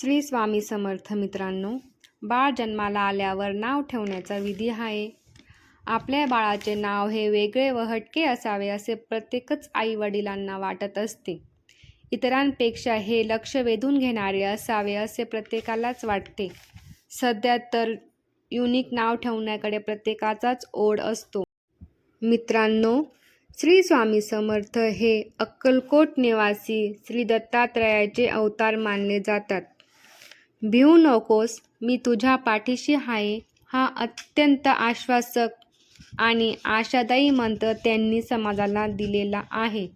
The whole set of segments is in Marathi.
श्री स्वामी समर्थ मित्रांनो बाळ जन्माला आल्यावर नाव ठेवण्याचा विधी आहे. आपल्या बाळाचे नाव हे वेगळे व हटके असावे असे प्रत्येकच आई वडिलांना वाटत असते. इतरांपेक्षा हे लक्ष वेधून घेणारे असावे असे प्रत्येकालाच वाटते. सध्या तर युनिक नाव ठेवण्याकडे प्रत्येकाचाच ओढ असतो. मित्रांनो श्री स्वामी समर्थ हे अक्कलकोट निवासी श्री दत्तात्रयाचे अवतार मानले जातात. भिवू नकोस मी तुझ्या पाठीशी आहे हा अत्यंत आश्वासक आणि आशादायी मंत्र त्यांनी समाजाला दिलेला आहे.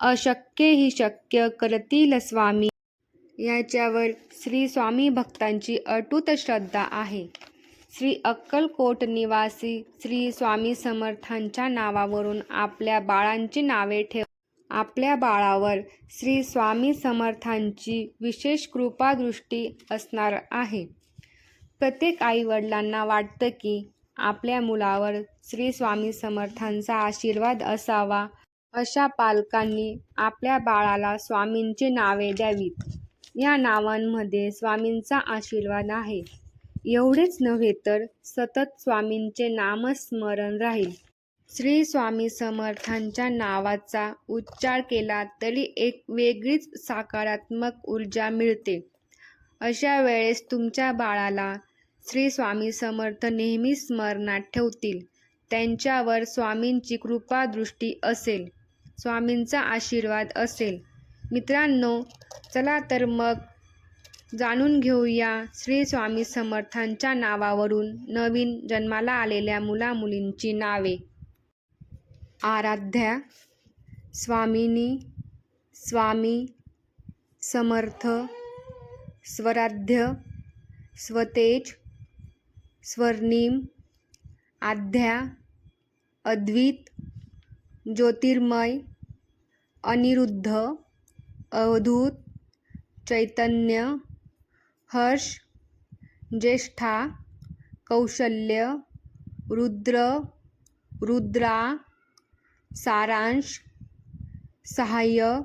अशक्य ही शक्य करतील स्वामी. याच्यावर श्री स्वामी भक्तांची अटूट श्रद्धा आहे. श्री अक्कलकोट निवासी श्री स्वामी समर्थांच्या नावावरून आपल्या बाळांची नावे ठेव आपल्या बाळावर श्री स्वामी समर्थांची विशेष कृपादृष्टी असणार आहे. प्रत्येक आईवडिलांना वाटतं की आपल्या मुलावर श्री स्वामी समर्थांचा आशीर्वाद असावा अशा पालकांनी आपल्या बाळाला स्वामींची नावे द्यावीत. या नावांमध्ये स्वामींचा आशीर्वाद आहे. एवढेच नव्हे तर सतत स्वामींचे नामस्मरण राहील. श्री स्वामी समर्थांच्या नावाचा उच्चार केला तरी एक वेगळीच सकारात्मक ऊर्जा मिळते. अशा वेळेस तुमच्या बाळाला श्री स्वामी समर्थ नेहमी स्मरणात ठेवतील. त्यांच्यावर स्वामींची कृपादृष्टी असेल. स्वामींचा आशीर्वाद असेल. मित्रांनो चला तर मग जाणून घेऊया श्री स्वामी समर्थांच्या नावावरून नवीन जन्माला आलेल्या मुलामुलींची नावे. आराध्या स्वामिनी स्वामी समर्थ स्वराध्य स्वतेज स्वर्णिम आध्या अद्वित ज्योतिर्मय अनिरुद्ध अवधूत चैतन्य हर्ष ज्येष्ठा कौशल्य रुद्र रुद्रा सारांश, सहाय्य,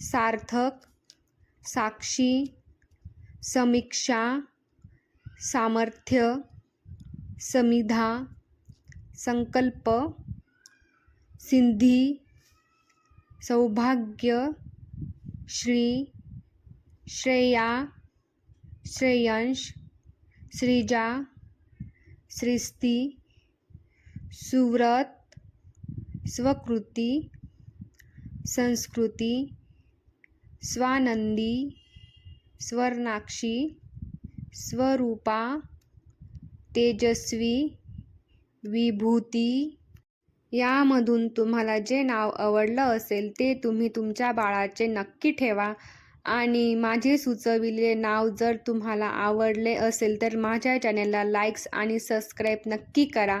सार्थक, साक्षी, समीक्षा, सामर्थ्य, समिधा, संकल्प, सिंधी, सौभाग्य, श्री, श्रेया, श्रेयांश, श्रीजा सृष्टी सुव्रत स्वकृती संस्कृती स्वानंदी स्वर्णाक्षी स्वरूपा तेजस्वी विभूती. यामधून तुम्हाला जे नाव आवडलं असेल ते तुम्ही तुमच्या बाळाचे नक्की ठेवा आणि माझे सुचविलेले नाव जर तुम्हाला आवडले असेल तर माझ्या चॅनलला लाईक्स आणि सबस्क्राईब नक्की करा.